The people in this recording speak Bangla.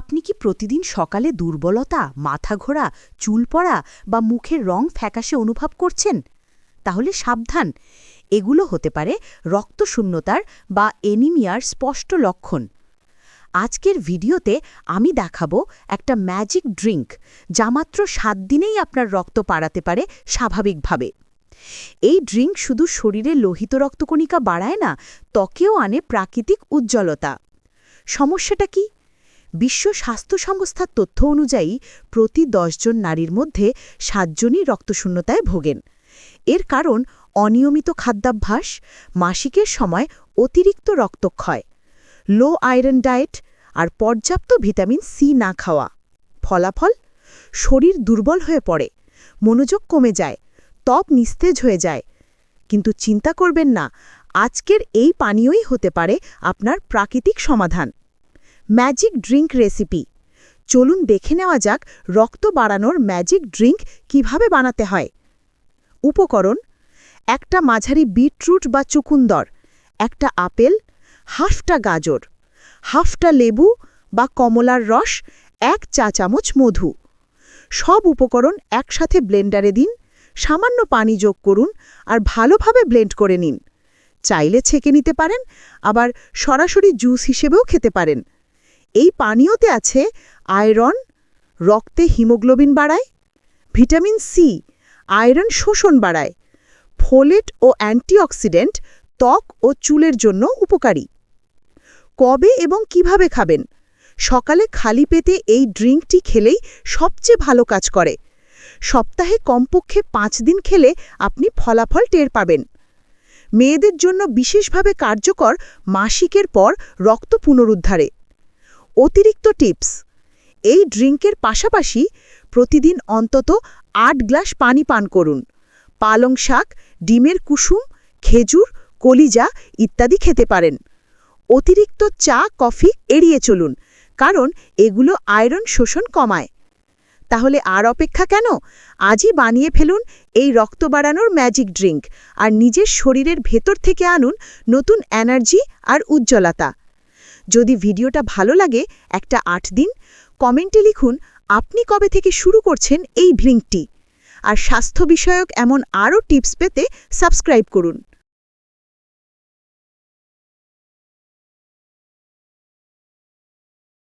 আপনি কি প্রতিদিন সকালে দুর্বলতা, মাথা ঘোরা, চুল পড়া বা মুখের রং ফ্যাকাশে অনুভব করছেন? তাহলে সাবধান। এগুলো হতে পারে রক্তশূন্যতার বা এনিমিয়ার স্পষ্ট লক্ষণ। আজকের ভিডিওতে আমি দেখাবো একটা ম্যাজিক ড্রিঙ্ক, যা মাত্র সাত দিনেই আপনার রক্ত পাড়াতে পারে স্বাভাবিকভাবে। এই ড্রিঙ্ক শুধু শরীরে লোহিত রক্তকণিকা বাড়ায় না, ত্বকেও আনে প্রাকৃতিক উজ্জ্বলতা। সমস্যাটা কি? বিশ্ব স্বাস্থ্য সংস্থার তথ্য অনুযায়ী, প্রতি জন নারীর মধ্যে সাতজনই রক্তশূন্যতায় ভোগেন। এর কারণ, অনিয়মিত খাদ্যাভ্যাস, মাসিকের সময় অতিরিক্ত রক্তক্ষয় লো আয়রন ডায়েট আর পর্যাপ্ত ভিটামিন সি না খাওয়া। ফলাফল, শরীর দুর্বল হয়ে পড়ে, মনোযোগ কমে যায়, ত্বক নিস্তেজ হয়ে যায়। কিন্তু চিন্তা করবেন না, আজকের এই পানীয়ই হতে পারে আপনার প্রাকৃতিক সমাধান। Magic drink recipe. চলুন দেখে নেওয়া যাক রক্ত বাড়ানোর ম্যাজিক ড্রিঙ্ক কীভাবে বানাতে হয়। উপকরণ, একটা মাঝারি বিটরুট বা চুকুন্দর, একটা আপেল, হাফটা গাজর, হাফটা লেবু বা কমলার রস, এক চা চামচ মধু। সব উপকরণ একসাথে ব্লেন্ডারে দিন, সামান্য পানি যোগ করুন আর ভালোভাবে ব্লেন্ড করে নিন। চাইলে ছেঁকে নিতে পারেন, আবার সরাসরি জুস হিসেবেও খেতে পারেন। এই পানীয়তে আছে আয়রন, রক্তে হিমোগ্লোবিন বাড়ায়, ভিটামিন সি, আয়রন শোষণ বাড়ায়, ফোলেট ও অ্যান্টিঅক্সিডেন্ট ত্বক ও চুলের জন্য উপকারী। কবে এবং কীভাবে খাবেন? সকালে খালি পেটে এই ড্রিঙ্কটি খেলেই সবচেয়ে ভালো কাজ করে। সপ্তাহে কমপক্ষে পাঁচ দিন খেলে আপনি ফলাফল টের পাবেন। মেয়েদের জন্য বিশেষভাবে কার্যকর মাসিকের পর রক্ত পুনরুদ্ধারে। অতিরিক্ত টিপস। এই ড্রিঙ্কের পাশাপাশি প্রতিদিন অন্তত আট গ্লাস পানি পান করুন। পালং শাক, ডিমের কুসুম, খেজুর, কলিজা ইত্যাদি খেতে পারেন। অতিরিক্ত চা, কফি এড়িয়ে চলুন, কারণ এগুলো আয়রন শোষণ কমায়। তাহলে আর অপেক্ষা কেন? আজই বানিয়ে ফেলুন এই রক্ত বাড়ানোর ম্যাজিক ড্রিঙ্ক আর নিজের শরীরের ভেতর থেকে আনুন নতুন এনার্জি আর উজ্জ্বলতা। যদি ভিডিওটা ভালো লাগে, একটা আট দিন, কমেন্টে লিখুন, আপনি কবে থেকে শুরু করছেন এই ড্রিঙ্কটি আর স্বাস্থ্য বিষয়ক এমন আরও টিপস পেতে সাবস্ক্রাইব করুন।